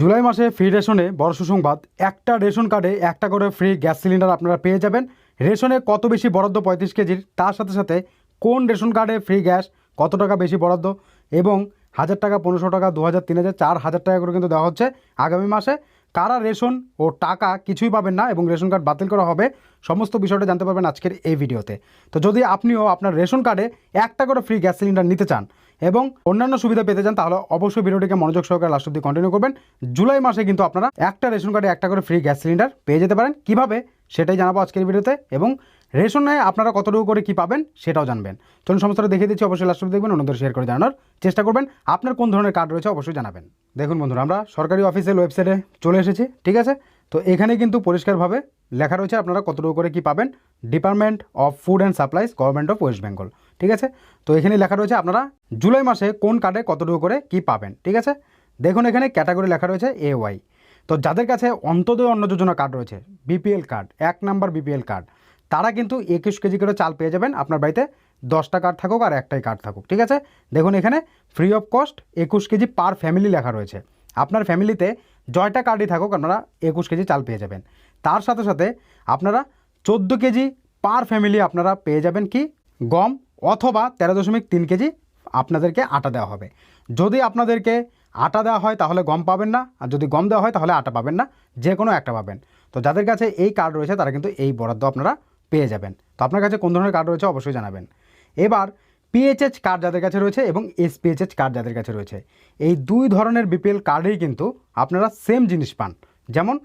জুলাই মাসে ফ্রি রেশনে বড় সুসংবাদ, একটা রেশন কার্ডে একটা করে ফ্রি গ্যাস সিলিন্ডার আপনারা পেয়ে যাবেন। রেশনে কত বেশি বরাদ্দ পঁয়ত্রিশ কেজির তার সাথে সাথে কোন রেশন কার্ডে ফ্রি গ্যাস, কত টাকা বেশি বরাদ্দ এবং হাজার টাকা, পনেরোশো টাকা দু হাজার তিন হাজার, চার হাজার টাকা করে কিন্তু দেওয়া হচ্ছে আগামী মাসে। কারা রেশন ও টাকা কিছুই পাবেন না এবং রেশন কার্ড বাতিল করা হবে, সমস্ত বিষয়টা জানতে পারবেন আজকের এই ভিডিওতে। তো যদি আপনিও আপনার রেশন কার্ডে একটা করে ফ্রি গ্যাস সিলিন্ডার নিতে চান এবং অন্যান্য সুবিধা পেতে চান, তাহলে অবশ্যই ভিডিওটিকে মনোযোগ সহকারে লাস্ট অব্দি কন্টিনিউ করবেন। জুলাই মাসে কিন্তু আপনারা একটা রেশন কার্ডে একটা করে ফ্রি গ্যাস সিলিন্ডার পেয়ে যেতে পারেন। কীভাবে? সেটাই জানাব আজকের ভিডিওতে এবং রেশনে আপনারা কতটুকু করে কি পাবেন সেটাও জানবেন। চলুন সমস্তটা দেখিয়ে দিচ্ছি, অবশ্যই লাস্ট দেখবেন, অন্যদের শেয়ার করে জানানোর চেষ্টা করবেন। আপনার কোন ধরনের কার্ড রয়েছে অবশ্যই জানাবেন। দেখুন বন্ধুরা, আমরা সরকারি অফিসের ওয়েবসাইটে চলে এসেছি, ঠিক আছে? তো এখানে কিন্তু পরিষ্কারভাবে লেখা রয়েছে আপনারা কতটুকু করে কি পাবেন। Department of food and supplies government of West Bengal ঠিক আছে? তো এখানে লেখা রয়েছে আপনারা জুলাই মাসে কোন কার্ডে কতটুকু করে কি পাবেন, ঠিক আছে? দেখুন এখানে ক্যাটাগরি লেখা রয়েছে এ ওয়াই তো যাদের কাছে অন্তদয় অন্ন যোজনা কার্ড রয়েছে বিপিএল কার্ড এক নাম্বার বিপিএল কার্ড তারা কিন্তু একুশ কেজি করে চাল পেয়ে যাবেন আপনার বাড়িতে। দশটা কার্ড থাকুক আর একটাই কার্ড থাকুক, ঠিক আছে? দেখুন এখানে ফ্রি অফ কস্ট একুশ কেজি পার ফ্যামিলি লেখা রয়েছে। আপনার ফ্যামিলিতে জয়টা কার্ডই থাকুক, আপনারা একুশ কেজি চাল পেয়ে যাবেন। তার সাথে সাথে আপনারা চোদ্দ কেজি পার ফ্যামিলি আপনারা পেয়ে যাবেন কি? গম অথবা তেরো দশমিক তিন কেজি আপনাদেরকে আটা দেওয়া হবে। যদি আপনাদেরকে আটা দেওয়া হয় তাহলে গম পাবেন না, আর যদি গম দেওয়া হয় তাহলে আটা পাবেন না যে কোনো একটা পাবেন। তো যাদের কাছে এই কার্ড রয়েছে তারা কিন্তু এই বরাদ্দ আপনারা পেয়ে যাবেন। তো আপনার কাছে কোন ধরনের কার্ড রয়েছে অবশ্যই জানাবেন। এবার পিএইচএচ কার্ড যাদের কাছে রয়েছে এবং এসপিএইচএচ কার্ড যাদের কাছে রয়েছে, এই দুই ধরনের বিপিএল কার্ডেই কিন্তু আপনারা সেম জিনিস পান। যেমন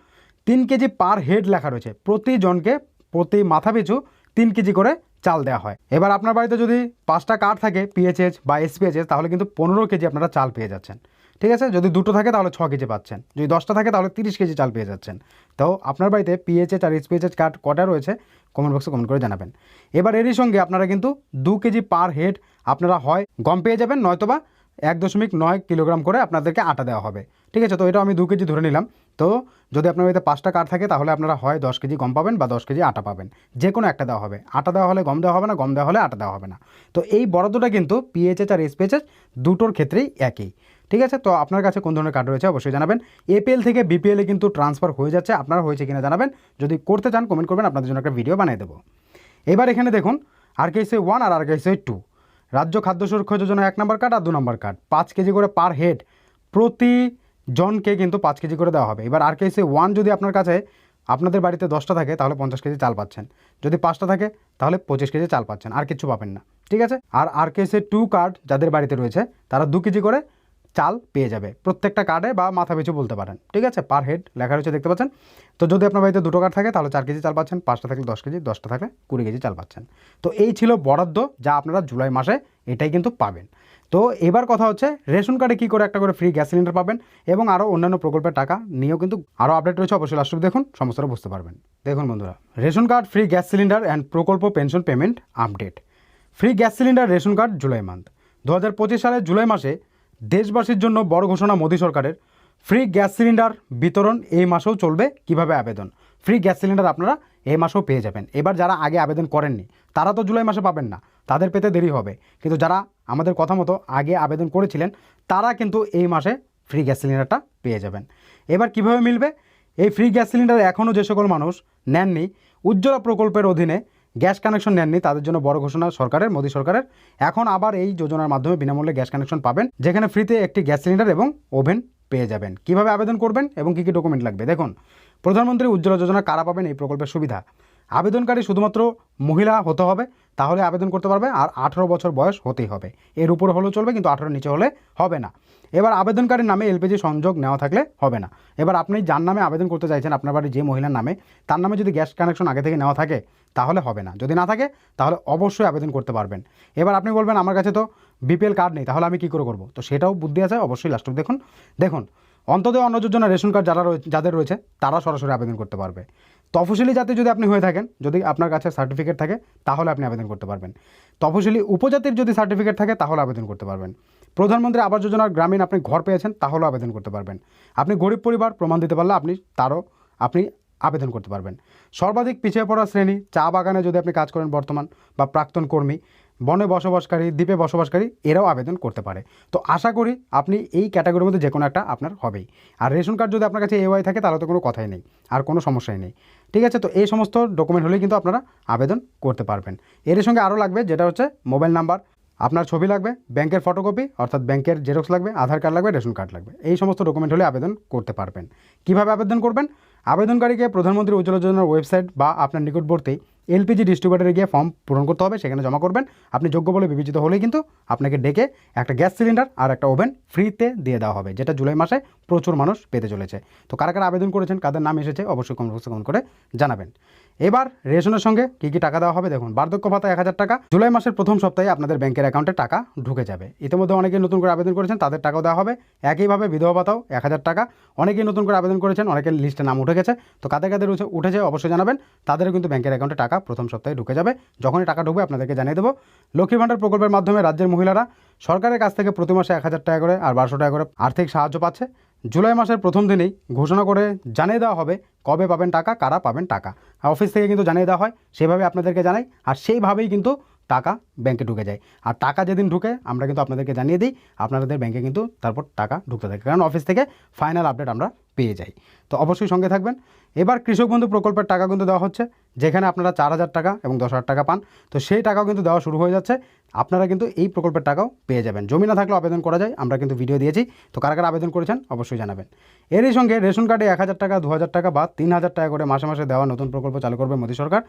তিন কেজি পার হেড লেখা রয়েছে প্রতিজনকে প্রতি মাথা পিছু তিন কেজি করে চাল দেওয়া হয়। এবার আপনার বাড়িতে যদি পাঁচটা কার্ড থাকে পিএইচএস বা এসপিএইচএস তাহলে কিন্তু পনেরো কেজি আপনারা চাল পেয়ে যাচ্ছেন। ঠিক আছে? যদি দুটো থাকে তাহলে ছ কেজি পাচ্ছেন। যদি দশটা থাকে তাহলে তিরিশ কেজি চাল পেয়ে যাচ্ছেন। তো আপনার বাড়িতে পিএইচএস আর এসপিএইচএস কার্ড কটা রয়েছে? কমেন্ট বক্সে কমেন্ট করে জানাবেন। এবার এরই সঙ্গে আপনারা কিন্তু দু কেজি পার হেড আপনারা হয় গম পেয়ে যাবেন, নয়তোবা এক দশমিক নয় কিলোগ্রাম করে আপনাদেরকে আটা দেওয়া হবে। ঠিক আছে? তো এটা আমি দু কেজি ধরে নিলাম। তো যদি আপনার বাড়িতে পাঁচটা কার্ড থাকে তাহলে আপনারা হয় দশ কেজি গম পাবেন বা দশ কেজি আটা পাবেন। যে কোনো একটা দেওয়া হবে। আটা দেওয়া হলে গম দেওয়া হবে না, গম দেওয়া হলে আটা দেওয়া হবে না। তো এই বরাদ্দটা কিন্তু পিএইচএস আর এসপিএইচএস দুটোর ক্ষেত্রেই একই। ঠিক আছে? তো আপনার কাছে কোন ধরনের কার্ড রয়েছে অবশ্যই জানাবেন। এপিএল থেকে বিপিএলে কিন্তু ট্রান্সফার হয়ে যাচ্ছে। আপনার হয়েছে কিনা জানাবেন। যদি করতে চান কমেন্ট করবেন, আপনাদের জন্য একটা ভিডিও বানিয়ে দেবো। এবার এখানে দেখুন আর কেসে ওয়ান আর আর কেসে টু রাজ্য খাদ্য সুরক্ষা যোজনা এক নম্বর কার্ড আর দু নম্বর কার্ড পাঁচ কেজি করে পার হেড প্রতি জনকে কিন্তু পাঁচ কেজি করে দেওয়া হবে। এবার আর কেসে ওয়ান যদি আপনার কাছে আপনাদের বাড়িতে দশটা থাকে, তাহলে পঞ্চাশ কেজি চাল পাচ্ছেন। যদি পাঁচটা থাকে, তাহলে পঁচিশ কেজি চাল পাচ্ছেন। আর কিছু পাবেন না। ঠিক আছে? আর আর কেসে টু কার্ড যাদের বাড়িতে রয়েছে, তারা দু কেজি করে চাল পেয়ে যাবে। প্রত্যেকটা কার্ডে বা মাথা পিছু বলতে পারেন। ঠিক আছে? পার হেড লেখা রয়েছে, দেখতে পাচ্ছেন? তো যদি আপনার বাড়িতে দুটো কার্ড থাকে, তাহলে চার কেজি চাল পাচ্ছেন, পাঁচটা থাকলে দশ কেজি, দশটা থাকলে কুড়ি কেজি চাল পাচ্ছেন। তো এই ছিল বরাদ্দ যা আপনারা জুলাই মাসে এটাই কিন্তু পাবেন। তো এবার কথা হচ্ছে, রেশন কার্ডে কী করে একটা করে ফ্রি গ্যাস সিলিন্ডার পাবেন এবং আরও অন্যান্য প্রকল্পের টাকা নিয়েও কিন্তু আরও আপডেট রয়েছে। অবশ্যই লাস্ট দেখুন, সমস্তটা বুঝতে পারবেন। দেখুন বন্ধুরা, ration card free gas cylinder and প্রকল্প pension payment update free gas cylinder ration card July month দু হাজার পঁচিশ সালের জুলাই মাসে দেশবাসীর জন্য বড় ঘোষণা মোদী সরকারের। ফ্রি গ্যাস সিলিন্ডার বিতরণ এই মাসেও চলবে কীভাবে আবেদন? ফ্রি গ্যাস সিলিন্ডার আপনারা এই মাসেও পেয়ে যাবেন। এবার যারা আগে আবেদন করেননি, তারা তো জুলাই মাসে পাবেন না, তাদের পেতে দেরি হবে। কিন্তু যারা আমাদের কথা মতো আগে আবেদন করেছিলেন, তারা কিন্তু এই মাসে ফ্রি গ্যাস সিলিন্ডারটা পেয়ে যাবেন। এবার কীভাবে মিলবে? এই ফ্রি গ্যাস সিলিন্ডার এখনও যে সকল মানুষ নেননি, উজ্জ্বলা প্রকল্পের অধীনে গ্যাস কানেকশন নেননি, তাদের জন্য বড় ঘোষণা সরকারের, মোদী সরকারের। এখন আবার এই যোজনার মাধ্যমে বিনামূল্যে গ্যাস কানেকশন পাবেন, যেখানে ফ্রিতে একটি গ্যাস সিলিন্ডার এবং ওভেন পেয়ে যাবেন। কীভাবে আবেদন করবেন এবং কী কী ডকুমেন্ট লাগবে? দেখুন, প্রধানমন্ত্রী উজ্জ্বলা যোজনা কারা পাবেন এই প্রকল্পের সুবিধা? আবেদনকারী শুধুমাত্র মহিলা হতে হবে, তাহলে আবেদন করতে পারবে, আর আঠেরো বছর বয়স হতেই হবে। এর উপর হলেও চলবে, কিন্তু আঠেরো নিচে হলে হবে না। এবার আবেদনকারীর নামে এলপিজি সংযোগ নেওয়া থাকলে হবে না। এবার আপনি যার নামে আবেদন করতে চাইছেন, আপনার বাড়ির যে মহিলার নামে, তার নামে যদি গ্যাস কানেকশন আগে থেকে নেওয়া থাকে, তাহলে হবে না। যদি না থাকে, তাহলে অবশ্যই আবেদন করতে পারবেন। এবার আপনি বলবেন, আমার কাছে তো বিপিএল কার্ড নেই, তাহলে আমি কী করে করব? তো সেটাও বুদ্ধি আছে, অবশ্যই লাস্ট দেখুন। দেখুন অন্তদয় অন্ন যোজনা রেশন কার্ড যারা যাদের রয়েছে, তারা সরাসরি আবেদন করতে পারবে। তফসিলি জাতি যদি আপনি হয়ে থাকেন, যদি আপনার কাছে সার্টিফিকেট থাকে, তাহলে আপনি আবেদন করতে পারবেন। তফসিলি উপজাতির যদি সার্টিফিকেট থাকে, তাহলে আবেদন করতে পারবেন। প্রধানমন্ত্রী আবাস যোজনার গ্রামীণ আপনি ঘর পেয়েছেন, তাহলেও আবেদন করতে পারবেন। আপনি গরিব পরিবার, প্রমাণ দিতে পারলে আপনি, তারও আপনি আবেদন করতে পারবেন। সর্বাধিক পিছিয়ে পড়া শ্রেণি, চা বাগানে যদি আপনি কাজ করেন বর্তমান, বা প্রাক্তন কর্মী, বনে বসবাসকারী, দ্বীপে বসবাসকারী, এরাও আবেদন করতে পারে। তো আশা করি আপনি এই ক্যাটাগরির মধ্যে যে কোনো একটা আপনার হবেই। আর রেশন কার্ড যদি আপনার কাছে এওয়াই থাকে, তাহলে তো কোনো কথাই নেই, আর কোনো সমস্যাই নেই। ঠিক আছে, তো এই সমস্ত ডকুমেন্ট হলেই কিন্তু আপনারা আবেদন করতে পারবেন। এর সঙ্গে আরও লাগবে, যেটা হচ্ছে মোবাইল নাম্বার। আপনার ছবি লাগবে, ব্যাংকের ফটোকপি অর্থাৎ ব্যাংকের জেরক্স লাগবে, আধার কার্ড লাগবে, রেশন কার্ড লাগবে। এই সমস্ত ডকুমেন্ট হলে আবেদন করতে পারবেন। কীভাবে আবেদন করবেন? আবেদনকারীকে প্রধানমন্ত্রী উজ্জ্বলা যোজনার ওয়েবসাইট বা আপনার নিকটবর্তী এলপিজি ডিস্ট্রিবিউটারে গিয়ে ফর্ম পূরণ করতে হবে, সেখানে জমা করবেন। আপনি যোগ্য বলে বিবেচিত হলেই কিন্তু আপনাকে ডেকে একটা গ্যাস সিলিন্ডার আর একটা ওভেন ফ্রিতে দিয়ে দেওয়া হবে, যেটা জুলাই মাসে প্রচুর মানুষ পেতে চলেছে। তো কারা কারা আবেদন করেছেন, কাদের নাম এসেছে, অবশ্যই কমেন্ট বক্সে কমেন্ট করে জানাবেন। এবার রেশনের সঙ্গে কী কী টাকা দেওয়া হবে দেখুন। বার্ধক্য ভাতা এক হাজার টাকা। জুলাই মাসের প্রথম সপ্তাহে আপনাদের ব্যাংকের অ্যাকাউন্টে টাকা ঢুকে যাবে। ইতিমধ্যে অনেকে নতুন করে আবেদন করেছেন, তাদের টাকাও দেওয়া হবে। একইভাবে বিধবা ভাতাও এক হাজার টাকা। অনেকেই নতুন করে আবেদন করেছেন, অনেকের লিস্টে নাম উঠে গেছে। তো কাদের কাদের উঠে- উঠেছে অবশ্যই জানাবেন। তাদেরও কিন্তু ব্যাংকের অ্যাকাউন্টে টাকা প্রথম সপ্তাহে ঢুকে যাবে। যখনই টাকা ঢুকবে আপনাদেরকে জানিয়ে দেবো। লক্ষ্মী ভাণ্ডার প্রকল্পের মাধ্যমে রাজ্যের মহিলারা সরকারের কাছ থেকে প্রতি মাসে এক হাজার টাকা করে আর বারোশো টাকা করে আর্থিক সাহায্য পাচ্ছে। জুলাই মাসের প্রথম দিনেই ঘোষণা করে জানিয়ে দেওয়া হবে কবে পাবেন টাকা, কারা পাবেন টাকা। আর অফিস থেকে কিন্তু জানিয়ে দেওয়া হয়, সেভাবে আপনাদেরকে জানাই, আর সেইভাবেই কিন্তু টাকা ব্যাংকে ঢুকে যায়। আর টাকা যেদিন ঢুকে, আমরা কিন্তু আপনাদেরকে জানিয়ে দিই, আপনাদের ব্যাংকে কিন্তু তারপর টাকা ঢুকতে থাকে। কারণ অফিস থেকে ফাইনাল আপডেট আমরা পেয়ে যাই। তো অবশ্যই সঙ্গে থাকবেন। এবার কৃষক বন্ধু প্রকল্পের টাকা কিন্তু দেওয়া হচ্ছে, যেখানে আপনারা চার হাজার টাকা এবং দশ হাজার টাকা পান। তো সেই টাকাও কিন্তু দেওয়া শুরু হয়ে যাচ্ছে। আপনারা কিন্তু এই প্রকল্পের টাকাও পেয়ে যাবেন। জমি না থাকলেও আবেদন করা যায়, আমরা কিন্তু ভিডিও দিয়েছি। তো কারা কারা আবেদন করেছেন অবশ্যই জানাবেন। এরই সঙ্গে রেশন কার্ডে এক হাজার টাকা দু হাজার টাকা বা তিন হাজার টাকা করে মাসে মাসে দেওয়া নতুন প্রকল্প চালু করবে মোদী সরকার।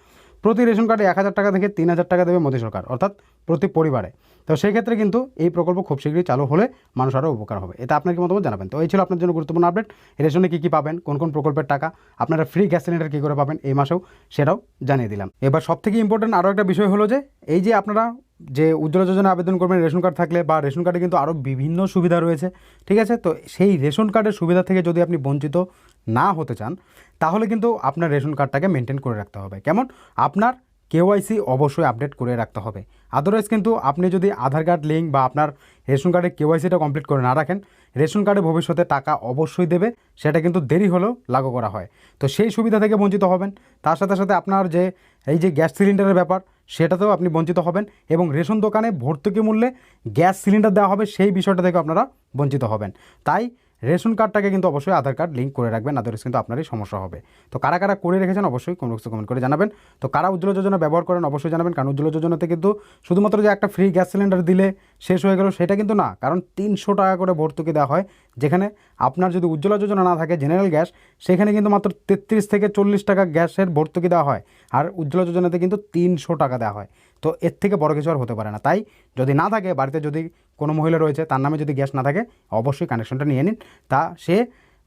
প্রতি রেশন কার্ডে এক হাজার টাকা থেকে তিন হাজার টাকা দেবে মোদী সরকার, অর্থাৎ প্রতি পরিবারে। তো সেই ক্ষেত্রে কিন্তু এই প্রকল্প খুব শীঘ্রই চালু হলে মানুষ আরও উপকার হবে। এটা আপনার কি মতামত জানাবেন? তো এই ছিল আপনার জন্য গুরুত্বপূর্ণ আপডেট রেশনে কী কী পাবেন? কোন কোন প্রকল্পের টাকা? আপনারা ফ্রি গ্যাস সিলিন্ডার কী করে পাবেন এই মাসেও? সেটাও জানিয়ে দিলাম। এবার সব থেকে ইম্পর্টেন্ট আরও একটা বিষয় হলো যে, এই যে আপনারা যে উজ্জ্বলা যোজনা আবেদন করবেন, রেশন কার্ড থাকলে বা রেশন কার্ডে কিন্তু আরও বিভিন্ন সুবিধা রয়েছে, ঠিক আছে? তো সেই রেশন কার্ডের সুবিধা থেকে যদি আপনি বঞ্চিত না হতে চান, তাহলে কিন্তু আপনার রেশন কার্ডটাকে মেনটেন করে রাখতে হবে। কেমন? আপনার কেওয়াইসি অবশ্যই আপডেট করে রাখতে হবে। আদারওয়াইজ কিন্তু আপনি যদি আধার কার্ড, লিঙ্ক বা আপনার রেশন কার্ডের কেওয়াইসিটা কমপ্লিট করে না রাখেন, রেশন কার্ডে ভবিষ্যতে টাকা অবশ্যই দেবে, সেটা কিন্তু দেরি হলেও লাগু করা হয়। তো সেই সুবিধা থেকে বঞ্চিত হবেন। তার সাথে সাথে আপনার যে এই যে গ্যাস সিলিন্ডারের ব্যাপার, সেটাতেও আপনি বঞ্চিত হবেন এবং রেশন দোকানে ভর্তুকি মূল্যে গ্যাস সিলিন্ডার দেওয়া হবে, সেই বিষয়টা থেকে আপনারা বঞ্চিত হবেন। তাই রেশন কার্ডটাকে কিন্তু অবশ্যই আধার কার্ড লিঙ্ক করে রাখবেন আদারস কিন্তু আপনারই সমস্যা হবে। তো কারা কারা করে রেখেছেন অবশ্যই কোনো কিছু কমেন্ট করে জানাবেন। তো কারা উজ্জ্বল যোজনা ব্যবহার করেন অবশ্যই জানাবেন, কারণ উজ্জ্বল যোজনাতে কিন্তু শুধুমাত্র যে একটা ফ্রি গ্যাস সিলিন্ডার দিলে শেষ হয়ে গেল, সেটা কিন্তু না। কারণ তিনশো টাকা করে ভর্তুকি দেওয়া হয়, যেখানে আপনার যদি উজ্জ্বলা যোজনা না থাকে, জেনারেল গ্যাস, সেখানে কিন্তু মাত্র তেত্রিশ থেকে চল্লিশ টাকা গ্যাসের ভর্তুকি দেওয়া হয়। আর উজ্জ্বলা যোজনাতে কিন্তু তিনশো টাকা দেওয়া হয়। তো এর থেকে বড় কিছু আর হতে পারে না। তাই যদি না থাকে, বাড়িতে যদি কোনো মহিলা রয়েছে, তার নামে যদি গ্যাস না থাকে, অবশ্যই কানেকশনটা নিয়ে নিন। তা সে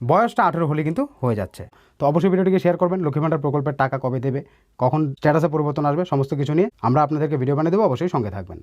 বয়সটা আঠেরো হলে কিন্তু হয়ে যাচ্ছে। তো অবশ্যই ভিডিওটিকে শেয়ার করবেন। লক্ষ্মী ভাণ্ডার প্রকল্পের টাকা কবে দেবে, কখন স্ট্যাটাসে পরিবর্তন আসবে, সমস্ত কিছু নিয়ে আমরা আপনাদেরকে ভিডিও বানিয়ে দেবো, অবশ্যই সঙ্গে থাকবেন।